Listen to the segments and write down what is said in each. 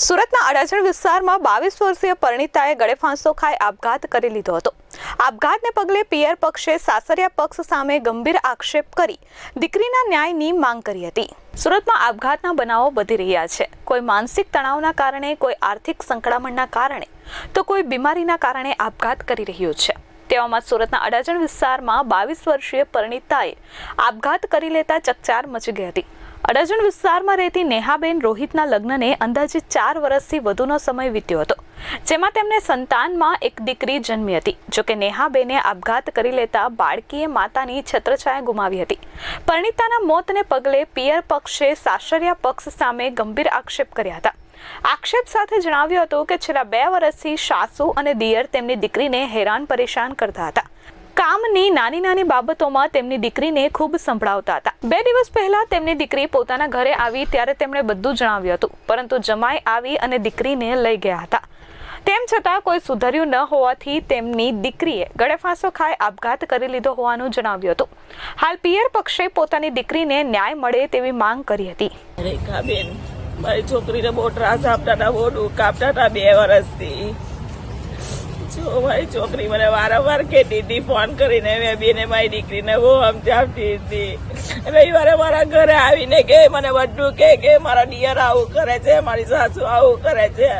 સુરતના અડાજણ વિસ્તારમાં બાવીસ વર્ષીય પરિણીતાએ ગળે ફાંસો ખાઈ આપઘાત કરી લીધો હતો. આપઘાતને પગલે પિયર પક્ષે સાસરિયા પક્ષ સામે ગંભીર આક્ષેપ કરી દીકરીના ન્યાયની માંગ કરી હતી. સુરતમાં આપઘાતના બનાવો વધી રહ્યા છે. કોઈ માનસિક તણાવના કારણે, કોઈ આર્થિક સંકળામણના કારણે, તો કોઈ બીમારીના કારણે આપઘાત કરી રહ્યું છે. તેવામાં સુરતના અડાજણ વિસ્તારમાં બાવીસ વર્ષીય પરિણીતાએ આપઘાત કરી લેતા ચકચાર મચી ગઈ હતી. અડાજણ વિસ્તારમાં રહેતી નેહાબેન રોહિતના લગ્નને અંદાજે ચાર વર્ષથી વધુનો સમય વીત્યો હતો, જેમાં તેમને સંતાનમાં એક દીકરી જન્મી હતી જોકે નેહાબેને આપઘાત કરી લેતા બાળકીએ માતાની છત્રછાયા ગુમાવી હતી. પરિણીતાના મોતને પગલે પિયર પક્ષે સાસરિયા પક્ષ સામે ગંભીર આક્ષેપ કર્યા હતા. આક્ષેપ સાથે જણાવ્યું હતું કે છેલ્લા બે વર્ષથી સાસુ અને દિયર તેમની દીકરીને હેરાન પરેશાન કરતા હતા. કામની નાની નાની બાબતોમાં તેમની દીકરીને ખૂબ સંભળાવતા હતા. બે દિવસ પહેલા તેમની દીકરી પોતાના ઘરે આવી ત્યારે તેમણે બધું જણાવ્યું હતું, પરંતુ જમાઈ આવી અને દીકરીને લઈ ગયા હતા. તેમ છતાં કોઈ સુધર્યું ન હોવાથી તેમની દીકરીએ ગળે ફાંસો ખાઈ આપઘાત કરી લીધો હોવાનું જણાવ્યું હતું. હાલ પિયર પક્ષે પોતાની દીકરીને ન્યાય મળે તેવી માંગ કરી હતી. રેખાબેન, મારી છોકરીને બહુ ત્રાસ આપતા હતા બહુ દુઃખ આપતા હતા બે વર્ષથી જો મારી છોકરી મને વારંવાર કહેતી હતી ફોન કરીને મેં બેને મારી દીકરીને બહુ સમજાવતી હતી. રવિવારે મારા ઘરે આવીને કે મને બધું કે કે મારા દિયર આવું કરે છે મારી સાસુ આવું કરે છે.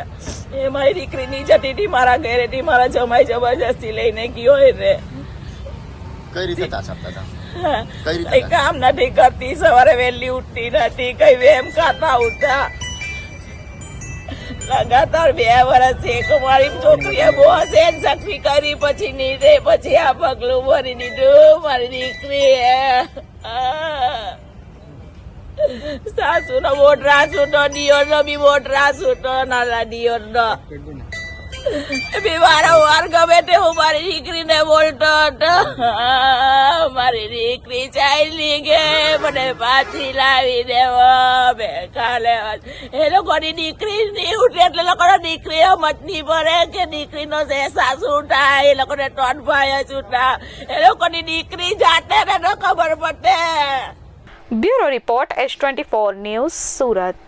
એ મારી દીકરી ની જતી હતી મારા ઘરેથી મારા જમાઈ જબરજસ્તી લઈને ગયો એને. કઈ રીતે કઈ કામ નથી કરતી સવારે વહેલી ઉઠતી નથી કઈ વેમ ખાતા ઉઠતા. લગાતાર બે વર્ષ એક મારી છોકરીએ બહુ સેન સખી કરી, પછી નીચે પછી આ પગલું ભરી દીધું મારી દીકરી સાસુ નો મોટરા ઉઠો દિયોર નો બી મોટરા ઉઠો નાના દિયોર નો બી વારંવાર ગમે તે હું મારી દીકરીને બોલતો હતો. મારી દીકરી ચાલી ગઈ મને પાછી લાવી દેવો ભેગા કાલે એ લોકોની દીકરી નહીં ઉઠે એટલે લોકોનો દીકરી મત નહીં ભરે કે દીકરીનો છે સાસુ ઉઠાય એ લોકોને ત્રણ ભાઈ જ ઉઠા એ લોકોની દીકરી જાતે ન ખબર પડે. Bureau report S twenty four news Surat.